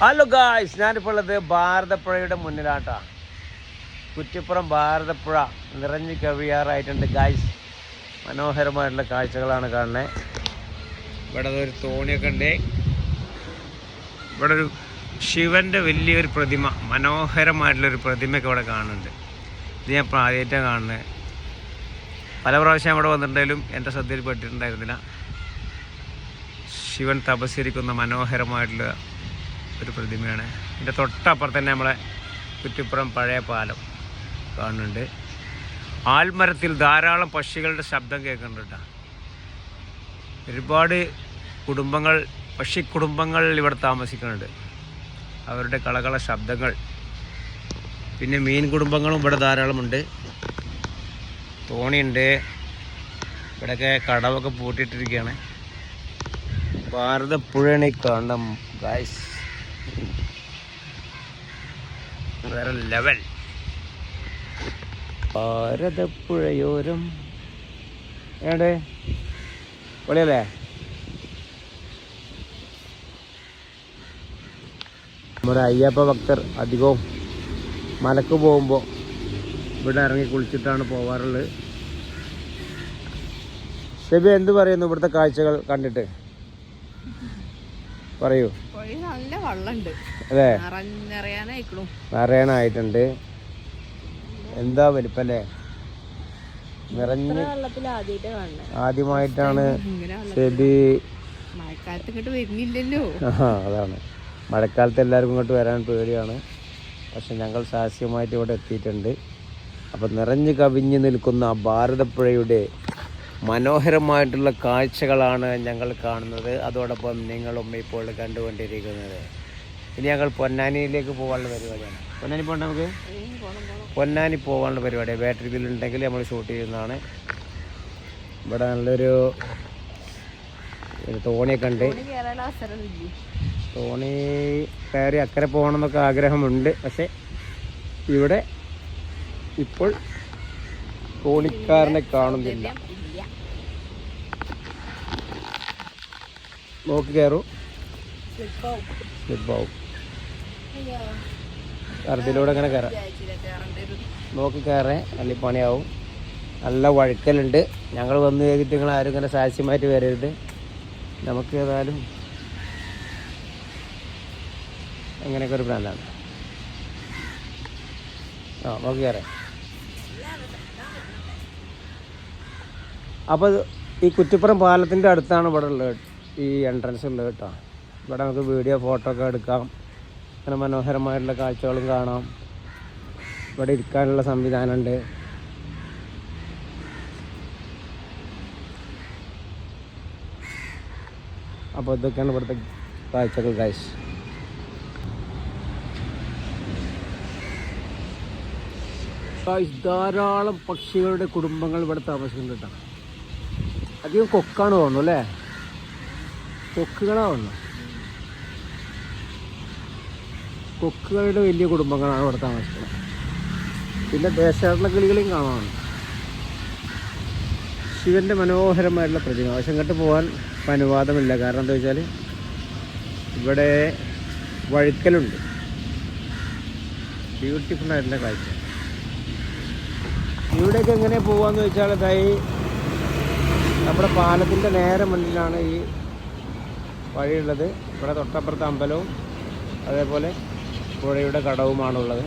Hello guys ഞാനിപ്പോൾ ഉള്ളത് ഭാരതപ്പുഴയുടെ മുന്നിലാട്ടാ. കുറ്റിപ്പുറം ഭാരതപ്പുഴ നിറഞ്ഞു കവിയാറായിട്ടുണ്ട് ഗായ്സ് മനോഹരമായിട്ടുള്ള കാഴ്ചകളാണ് കാണുന്നത് ഇവിടെ ഒരു തോണിയൊക്കെ ഉണ്ട്. ഇവിടെ ഒരു ശിവന്റെ വലിയൊരു പ്രതിമ മനോഹരമായിട്ടുള്ളൊരു പ്രതിമയൊക്കെ ഇവിടെ കാണുന്നുണ്ട്. ഇത് ഞാൻ ഇപ്പോൾ ആദ്യമായിട്ടാണ് കാണുന്നത് പല പ്രാവശ്യം ഇവിടെ വന്നിട്ടുണ്ടെങ്കിലും എന്റെ ശ്രദ്ധയിൽ പെട്ടിട്ടുണ്ടായിരുന്നില്ല ശിവൻ തപസ്സിരിക്കുന്ന മനോഹരമായിട്ടുള്ള ഒരു പ്രതിമയാണ്. ഇതിന്റെ തൊട്ടപ്പുറത്ത് തന്നെ നമ്മളെ കുറ്റിപ്പുറം പഴയ പാലം കാണുന്നുണ്ട്. ആൽമരത്തിൽ ധാരാളം പക്ഷികളുടെ ശബ്ദം കേൾക്കുന്നുണ്ട് ഒരുപാട് കുടുംബങ്ങൾ പക്ഷി കുടുംബങ്ങൾ ഇവിടെ താമസിക്കുന്നുണ്ട്. അവരുടെ കളകള ശബ്ദങ്ങൾ. പിന്നെ മീൻ കുടുംബങ്ങളും ഇവിടെ ധാരാളമുണ്ട്. തോണിയുണ്ട്. ഇവിടെയൊക്കെ കടവൊക്കെ പൂട്ടിയിട്ടിരിക്കുകയാണ്. ഭാരതപ്പുഴയാണ് ഈ കാണണം ഗായ്സ് വേറെ ലെവൽ ഭാരതപ്പുഴയോരം. ഏടെ പൊളിയല്ലേ നമ്മുടെ അയ്യപ്പ ഭക്തർ അധികവും മലക്ക് പോകുമ്പോൾ ഇവിടെ ഇറങ്ങി കുളിച്ചിട്ടാണ് പോവാറുള്ളത്. ശബി എന്ത് പറയുന്നു ഇവിടുത്തെ കാഴ്ചകൾ കണ്ടിട്ട്? പറയൂ. നല്ല വെള്ളമുണ്ട് അതെ. നിറയാനായിട്ടുണ്ട്. എന്താ വലിപ്പല്ലേ? നിറഞ്ഞ ആദ്യമായിട്ടാണ് ഇങ്ങനെ മഴക്കാലത്ത് ഇങ്ങോട്ട് വരുന്നില്ലല്ലോ. ആ അതാണ്. മഴക്കാലത്ത് എല്ലാവർക്കും ഇങ്ങോട്ട് വരാൻ പേടിയാണ്. പക്ഷെ ഞങ്ങൾ സാഹസ്യമായിട്ട് ഇവിടെ എത്തിയിട്ടുണ്ട്. അപ്പം നിറഞ്ഞു കവിഞ്ഞു നിൽക്കുന്ന ഭാരതപ്പുഴയുടെ മനോഹരമായിട്ടുള്ള കാഴ്ചകളാണ് ഞങ്ങൾ കാണുന്നത്. അതോടൊപ്പം നിങ്ങളും ഇപ്പോൾ കണ്ടുകൊണ്ടിരിക്കുന്നത്. ഇനി ഞങ്ങൾ പൊന്നാനിയിലേക്ക് പോകാനുള്ള പരിപാടിയാണ്. പൊന്നാനി പോകണ്ട നമുക്ക്? പൊന്നാനി പോകാനുള്ള പരിപാടിയാണ് ബാറ്ററി ബില്ല് ഉണ്ടെങ്കിൽ നമ്മൾ ഷൂട്ട് ചെയ്യുന്നതാണ്. ഇവിടെ നല്ലൊരു ഒരു തോണിയൊക്കെ ഉണ്ട്. തോണി കയറി അക്കരെ പോകണമെന്നൊക്കെ ആഗ്രഹമുണ്ട്. പക്ഷെ ഇവിടെ ഇപ്പോൾ തോണിക്കാരനെ കാണുന്നില്ല. നോക്കി കയറും. സ്ലിപ്പാവും. കറുതിലൂടെ അങ്ങനെ കയറാം. നോക്കി കയറേ അല്ലെങ്കിൽ പണിയാവും. നല്ല വഴുക്കലുണ്ട്. ഞങ്ങൾ വന്നു കഴിഞ്ഞിട്ട് നിങ്ങൾ ആരും ഇങ്ങനെ സാക്ഷ്യമായിട്ട് വരരുത്. നമുക്ക് ഏതായാലും അങ്ങനെയൊക്കെ ഒരു പ്ലാനാണ് ആ നോക്കി കയറേ. അപ്പോൾ ഈ കുറ്റിപ്പുറം പാലത്തിന്റെ അടുത്താണ് ഇവിടെ ഉള്ളത്. ഈ എൻട്രൻസ് ഉള്ളത് കേട്ടോ. ഇവിടെ നമുക്ക് വീഡിയോ ഫോട്ടോ ഒക്കെ എടുക്കാം. അങ്ങനെ മനോഹരമായിട്ടുള്ള കാഴ്ചകളും കാണാം. ഇവിടെ ഇരിക്കാനുള്ള സംവിധാനമുണ്ട്. അപ്പോൾ ഇതൊക്കെയാണ് ഇവിടുത്തെ കാഴ്ചകൾ കാഴ്ച ധാരാളം പക്ഷികളുടെ കുടുംബങ്ങൾ ഇവിടെ താമസിക്കുന്നുണ്ട് അധികം കൊക്കാണ് തോന്നുന്നു അല്ലേ? കൊക്കുകളാണ് തോന്നുന്നു കൊക്കുകളുടെ വലിയ കുടുംബങ്ങളാണ് ഇവിടെ താമസിക്കുന്നത്. പിന്നെ ദേശാടന കിളികളെയും കാണാറുണ്ട് ശിവന്റെ മനോഹരമായിട്ടുള്ള പ്രതിമ. പക്ഷെ ഇങ്ങോട്ട് പോകാൻ അനുവാദമില്ല. കാരണം എന്താ വെച്ചാൽ ഇവിടെ വഴുക്കലുണ്ട്. ബ്യൂട്ടിഫുൾ ആയിട്ടുള്ള കാഴ്ച. ഇവിടേക്ക് എങ്ങനെ പോവാന്ന് വെച്ചാൽ ഇതായി നമ്മുടെ പാലത്തിന്റെ നേരെ മുന്നിലാണ് ഈ വഴിയുള്ളത് ഇവിടെ തൊട്ടപ്പുറത്ത് അമ്പലവും അതേപോലെ പുഴയുടെ കടവുമാണുള്ളത്.